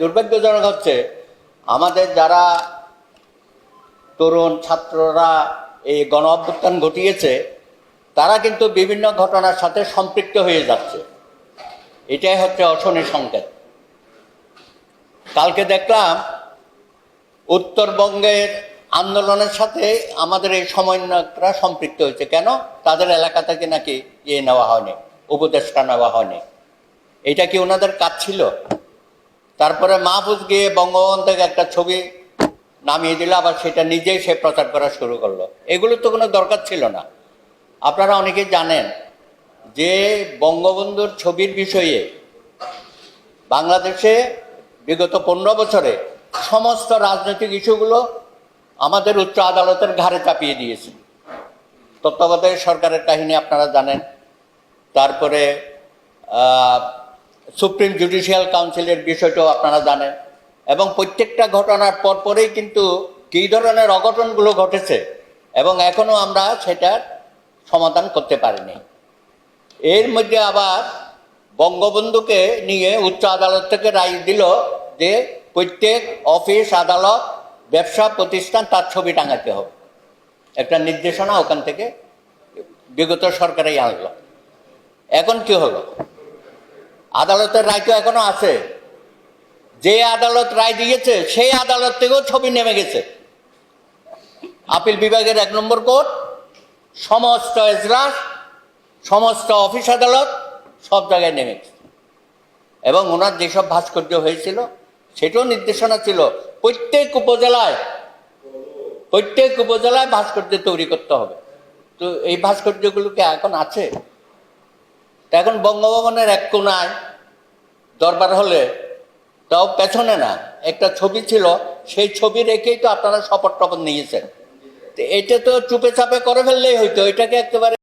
দুর্ভাগ্যজনক হচ্ছে, আমাদের যারা তরুণ ছাত্ররা এই গণ অভ্যুত্থান ঘটিয়েছে, তারা কিন্তু বিভিন্ন ঘটনার সাথে সম্পৃক্ত হয়ে যাচ্ছে। এটাই হচ্ছে অশনি সংকেত। কালকে দেখলাম, উত্তরবঙ্গের আন্দোলনের সাথে আমাদের এই সমন্বয়করা সম্পৃক্ত হয়েছে। কেন? তাদের এলাকা থেকে নাকি ইয়ে নেওয়া হয়নি, উপদেষ্টা নেওয়া হয়নি। এটা কি ওনাদের কাজ ছিল? তারপরে মাহফুজ গিয়ে বঙ্গবন্ধু থেকে একটা ছবি নামিয়ে দিল, আবার সেটা নিজেই সে প্রচার করা শুরু করল। এগুলো তো কোনো দরকার ছিল না। আপনারা অনেকেই জানেন যে বঙ্গবন্ধুর ছবির বিষয়ে বাংলাদেশে বিগত পনেরো বছরে সমস্ত রাজনৈতিক ইস্যুগুলো আমাদের উচ্চ আদালতের ঘাড়ে চাপিয়ে দিয়েছে। তত্ত্বাবধায়ক সরকারের কাহিনী আপনারা জানেন। তারপরে সুপ্রিম জুডিশিয়াল কাউন্সিলের বিষয়টাও আপনারা জানেন। এবং প্রত্যেকটা ঘটনার পরপরেই কিন্তু কী ধরনের অঘটনগুলো ঘটেছে এবং এখনও আমরা সেটার সমাধান করতে পারিনি। এর মধ্যে আবার বঙ্গবন্ধুকে নিয়ে উচ্চ আদালত থেকে রায় দিল যে প্রত্যেক অফিস, আদালত, ব্যবসা প্রতিষ্ঠান তার ছবি টাঙাতে হবে। একটা নির্দেশনা ওখান থেকে বিগত সরকারেই আনলো এখন কি হলো? আদালতের রায় তো এখনও আছে। যে আদালত রায় দিয়েছে, সেই আদালত থেকেও ছবি নেমে গেছে। আপিল বিভাগের এক নম্বর কোর্ট, সমস্ত এজলাস, সমস্ত অফিস আদালত সব জায়গায় নেমে গেছে। এবং ওনার যেসব ভাস্কর্য হয়েছিল, সেটাও নির্দেশনা ছিল, প্রত্যেক উপজেলায় প্রত্যেক উপজেলায় ভাস্কর্য তৈরি করতে হবে। তো এই ভাস্কর্যগুলো কি এখন আছে? এখন বঙ্গভবনের এক কোনায় দরবার হলে তাও পেছনে না, একটা ছবি ছিল, সেই ছবি রেখেই তো আপনারা শপথ টপথ নিয়েছেন। এটা তো চুপে চাপে করে ফেললেই হইতো, এটাকে একেবারে